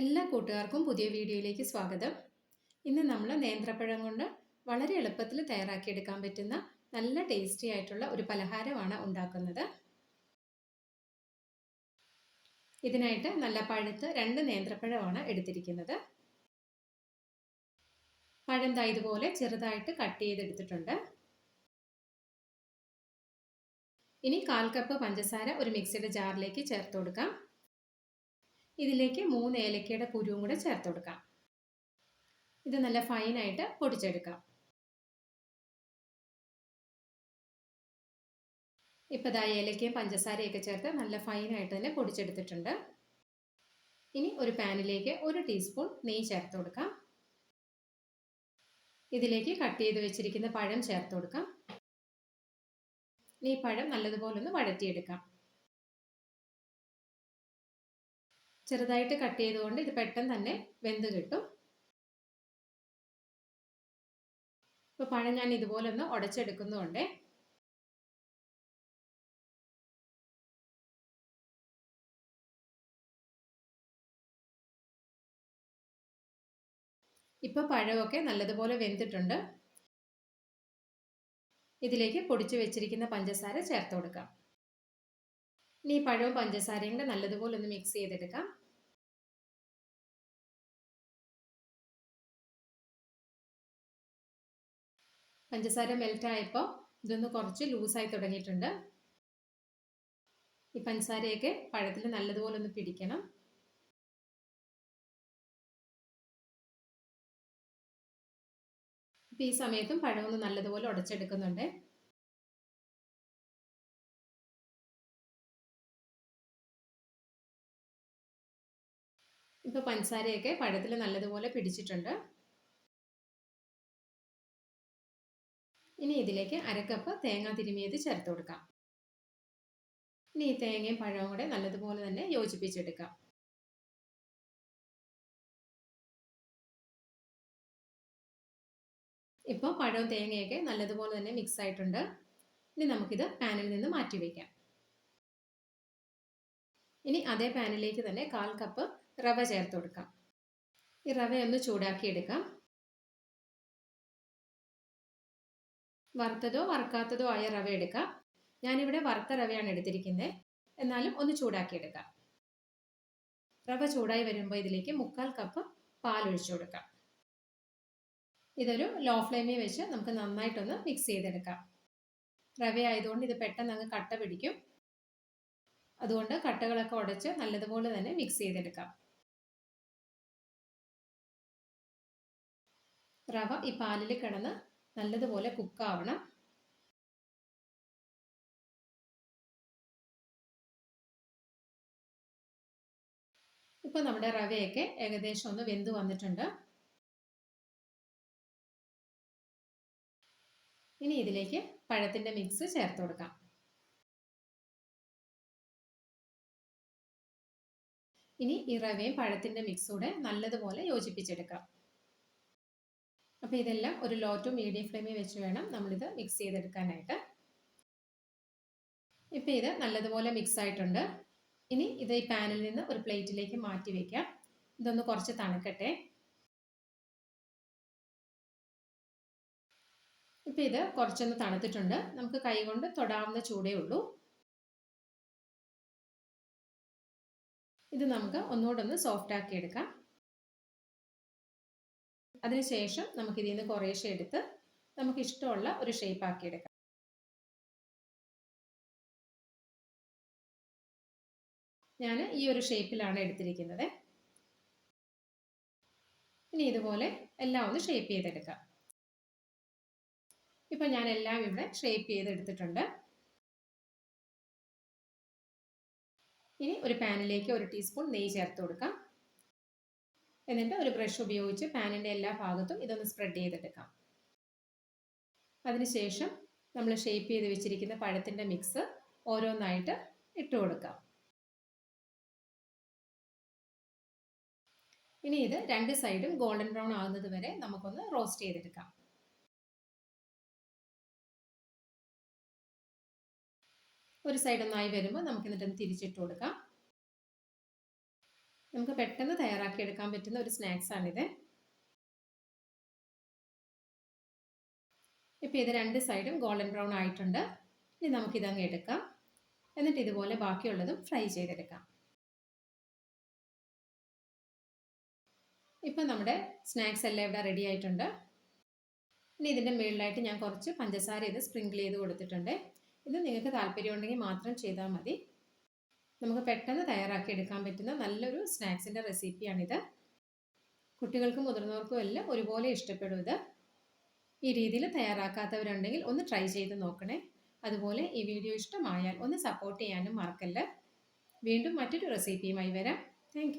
എല്ലാ കൂട്ടുകാർക്കും പുതിയ വീഡിയോയിലേക്ക് സ്വാഗതം. ഇന്ന് നമ്മൾ നേന്ത്രപ്പഴം കൊണ്ട് വളരെ എളുപ്പത്തിൽ തയ്യാറാക്കിയെടുക്കാൻ പറ്റുന്ന നല്ല ടേസ്റ്റി ആയിട്ടുള്ള ഒരു പലഹാരമാണ് ഉണ്ടാക്കുന്നത്. ഇതിനായിട്ട് നല്ല പഴുത്ത് രണ്ട് നേന്ത്രപ്പഴമാണ് എടുത്തിരിക്കുന്നത്. പഴം ഇതുപോലെ ചെറുതായിട്ട് കട്ട് ചെയ്തെടുത്തിട്ടുണ്ട്. ഇനി കാൽ കപ്പ് പഞ്ചസാര ഒരു മിക്സിയുടെ ജാറിലേക്ക് ചേർത്ത് കൊടുക്കാം. ഇതിലേക്ക് മൂന്ന് ഏലക്കയുടെ കുരുവും കൂടെ ചേർത്ത് കൊടുക്കാം. ഇത് നല്ല ഫൈനായിട്ട് പൊടിച്ചെടുക്കാം. ഇപ്പം ഇതാ ഏലക്കയും പഞ്ചസാരയൊക്കെ ചേർത്ത് നല്ല ഫൈനായിട്ട് തന്നെ പൊടിച്ചെടുത്തിട്ടുണ്ട്. ഇനി ഒരു പാനിലേക്ക് ഒരു ടീസ്പൂൺ നെയ്യ് ചേർത്ത് കൊടുക്കാം. ഇതിലേക്ക് കട്ട് ചെയ്ത് വെച്ചിരിക്കുന്ന പഴം ചേർത്ത് കൊടുക്കാം. ഈ പഴം നല്ലതുപോലെ ഒന്ന് വഴറ്റിയെടുക്കാം. ചെറുതായിട്ട് കട്ട് ചെയ്തുകൊണ്ട് ഇത് പെട്ടെന്ന് തന്നെ വെന്ത് കിട്ടും. ഇപ്പോൾ പഴം ഞാൻ ഇതുപോലെ ഒന്ന് ഉടച്ചെടുക്കുന്നുണ്ട് ഇപ്പോൾ പഴമൊക്കെ നല്ലതുപോലെ വെന്തിട്ടുണ്ട്. ഇതിലേക്ക് പൊടിച്ചു വെച്ചിരിക്കുന്ന പഞ്ചസാര ചേർത്ത് കൊടുക്കാം. ഇനി പഴവും പഞ്ചസാരയും കൂടെ നല്ലതുപോലെ ഒന്ന് മിക്സ് ചെയ്തെടുക്കാം. പഞ്ചസാര മെൽറ്റ് ആയപ്പോൾ ഇതൊന്ന് കുറച്ച് ലൂസായി തുടങ്ങിയിട്ടുണ്ട്. ഈ പഞ്ചസാരയൊക്കെ പഴത്തിൽ നല്ലതുപോലെ ഒന്ന് പിടിക്കണം. അപ്പോൾ ഈ സമയത്തും പഴമൊന്ന് നല്ലതുപോലെ ഉടച്ചെടുക്കുന്നുണ്ട്. ഇപ്പോൾ പഞ്ചസാരയൊക്കെ പഴത്തിൽ നല്ലതുപോലെ പിടിച്ചിട്ടുണ്ട്. ഇനി ഇതിലേക്ക് അരക്കപ്പ് തേങ്ങ തിരുമിയത് ചേർത്ത് കൊടുക്കാം. ഇനി ഈ തേങ്ങയും പഴവും കൂടെ നല്ലതുപോലെ തന്നെ യോജിപ്പിച്ചെടുക്കാം. ഇപ്പോൾ പഴവും തേങ്ങയൊക്കെ നല്ലതുപോലെ തന്നെ മിക്സ് ആയിട്ടുണ്ട്. ഇനി നമുക്കിത് പാനിൽ നിന്ന് മാറ്റി വയ്ക്കാം ഇനി അതേ പാനിലേക്ക് തന്നെ കാൽ കപ്പ് റവ ചേർത്ത് കൊടുക്കാം. ഈ റവ ഒന്ന് ചൂടാക്കി വറുത്തതോ വറുക്കാത്തതോ ആയ റവ എടുക്കാം. ഞാനിവിടെ വറുത്ത റവയാണ് എടുത്തിരിക്കുന്നത് എന്നാലും ഒന്ന് ചൂടാക്കിയെടുക്കാം റവ ചൂടായി വരുമ്പോൾ ഇതിലേക്ക് മുക്കാൽ കപ്പ് പാൽ ഒഴിച്ചു കൊടുക്കാം. ഇതൊരു ലോ ഫ്ലെയിമിൽ വെച്ച് നമുക്ക് നന്നായിട്ടൊന്ന് മിക്സ് ചെയ്തെടുക്കാം. റവ ആയതുകൊണ്ട് ഇത് പെട്ടെന്ന് അങ്ങ് കട്ട പിടിക്കും. അതുകൊണ്ട് കട്ടകളൊക്കെ ഉടച്ച് നല്ലതുപോലെ തന്നെ മിക്സ് ചെയ്തെടുക്കാം. റവ ഈ പാലിൽ കിടന്ന് നല്ലതുപോലെ കുക്കാവണം. ഇപ്പോൾ നമ്മുടെ റവയൊക്കെ ഏകദേശം ഒന്ന് വെന്ത് വന്നിട്ടുണ്ട്. ഇനി ഇതിലേക്ക് പഴത്തിന്റെ മിക്സ് ചേർത്ത് കൊടുക്കാം. ഇനി ഈ റവയും പഴത്തിന്റെ മിക്സൂടെ നല്ലതുപോലെ യോജിപ്പിച്ചെടുക്കാം. അപ്പോൾ ഇതെല്ലാം ഒരു ലോ ടു മീഡിയം ഫ്ലെയിമിൽ വെച്ച് വേണം നമ്മളിത് മിക്സ് ചെയ്തെടുക്കാനായിട്ട്. ഇപ്പോൾ ഇത് നല്ലതുപോലെ മിക്സ് ആയിട്ടുണ്ട്. ഇനി ഇത് ഈ പാനിൽ നിന്ന് ഒരു പ്ലേറ്റിലേക്ക് മാറ്റി വയ്ക്കാം ഇതൊന്ന് കുറച്ച് തണുക്കട്ടെ. ഇപ്പോൾ ഇത് കുറച്ചൊന്ന് തണുത്തിട്ടുണ്ട്. നമുക്ക് കൈകൊണ്ട് തൊടാവുന്ന ചൂടേ ഉള്ളൂ. ഇത് നമുക്ക് ഒന്നുകൂടെ ഒന്ന് സോഫ്റ്റ് ആക്കി എടുക്കാം. അതിനുശേഷം നമുക്ക് ഇതിൽ നിന്ന് കുറേശ്ശെ എടുത്ത് നമുക്ക് ഇഷ്ടമുള്ള ഒരു ഷേപ്പ് ആക്കി എടുക്കാം. ഞാൻ ഈ ഒരു ഷേപ്പിലാണ് എടുത്തിരിക്കുന്നത്. ഇനി ഇതുപോലെ എല്ലാം ഒന്ന് ഷേപ്പ് ചെയ്തെടുക്കാം. ഇപ്പം ഞാൻ എല്ലാം ഇവിടെ ഷേപ്പ് ചെയ്തെടുത്തിട്ടുണ്ട്. ഇനി ഒരു പാനിലേക്ക് ഒരു ടീസ്പൂൺ നെയ്യ് ചേർത്ത് കൊടുക്കാം. എന്നിട്ട് ഒരു ബ്രഷ് ഉപയോഗിച്ച് പാനിന്റെ എല്ലാ ഭാഗത്തും ഇതൊന്ന് സ്പ്രെഡ് ചെയ്തെടുക്കാം. അതിനുശേഷം നമ്മൾ ഷേപ്പ് ചെയ്ത് വെച്ചിരിക്കുന്ന പഴത്തിന്റെ മിക്സ് ഓരോന്നായിട്ട് ഇട്ട് കൊടുക്കാം. ഇനി ഇത് രണ്ട് സൈഡും ഗോൾഡൻ ബ്രൗൺ ആകുന്നത് വരെ നമുക്കൊന്ന് റോസ്റ്റ് ചെയ്തെടുക്കാം. ഒരു സൈഡ് ഒന്നായി വരുമ്പോൾ നമുക്ക് എന്നിട്ടൊന്ന് തിരിച്ചിട്ട് കൊടുക്കാം. നമുക്ക് പെട്ടെന്ന് തയ്യാറാക്കി എടുക്കാൻ പറ്റുന്ന ഒരു സ്നാക്സ് ആണിത്. ഇപ്പോൾ ഇത് രണ്ട് സൈഡും ഗോൾഡൻ ബ്രൗൺ ആയിട്ടുണ്ട്. ഇനി നമുക്കിതങ്ങ് എടുക്കാം. എന്നിട്ട് ഇതുപോലെ ബാക്കിയുള്ളതും ഫ്രൈ ചെയ്തെടുക്കാം. ഇപ്പം നമ്മുടെ സ്നാക്സ് എല്ലാം ഇവിടെ റെഡി ആയിട്ടുണ്ട്. ഇനി ഇതിന്റെ മുകളിലായിട്ട് ഞാൻ കുറച്ച് പഞ്ചസാര ഇത് സ്പ്രിങ്കിൾ ചെയ്ത് കൊടുത്തിട്ടുണ്ട്. ഇത് നിങ്ങൾക്ക് താല്പര്യമുണ്ടെങ്കിൽ മാത്രം ചെയ്താൽ മതി. നമുക്ക് പെട്ടെന്ന് തയ്യാറാക്കി എടുക്കാൻ പറ്റുന്ന നല്ലൊരു സ്നാക്സിന്റെ റെസിപ്പിയാണിത്. കുട്ടികൾക്കും മുതിർന്നവർക്കും എല്ലാം ഒരുപോലെ ഇഷ്ടപ്പെടും ഇത്. ഈ രീതിയിൽ തയ്യാറാക്കാത്തവരുണ്ടെങ്കിൽ ഒന്ന് ട്രൈ ചെയ്ത് നോക്കണേ. അതുപോലെ ഈ വീഡിയോ ഇഷ്ടമായാൽ ഒന്ന് സപ്പോർട്ട് ചെയ്യാനും മറക്കല്ല. വീണ്ടും മറ്റൊരു റെസിപ്പിയുമായി വരാം. താങ്ക്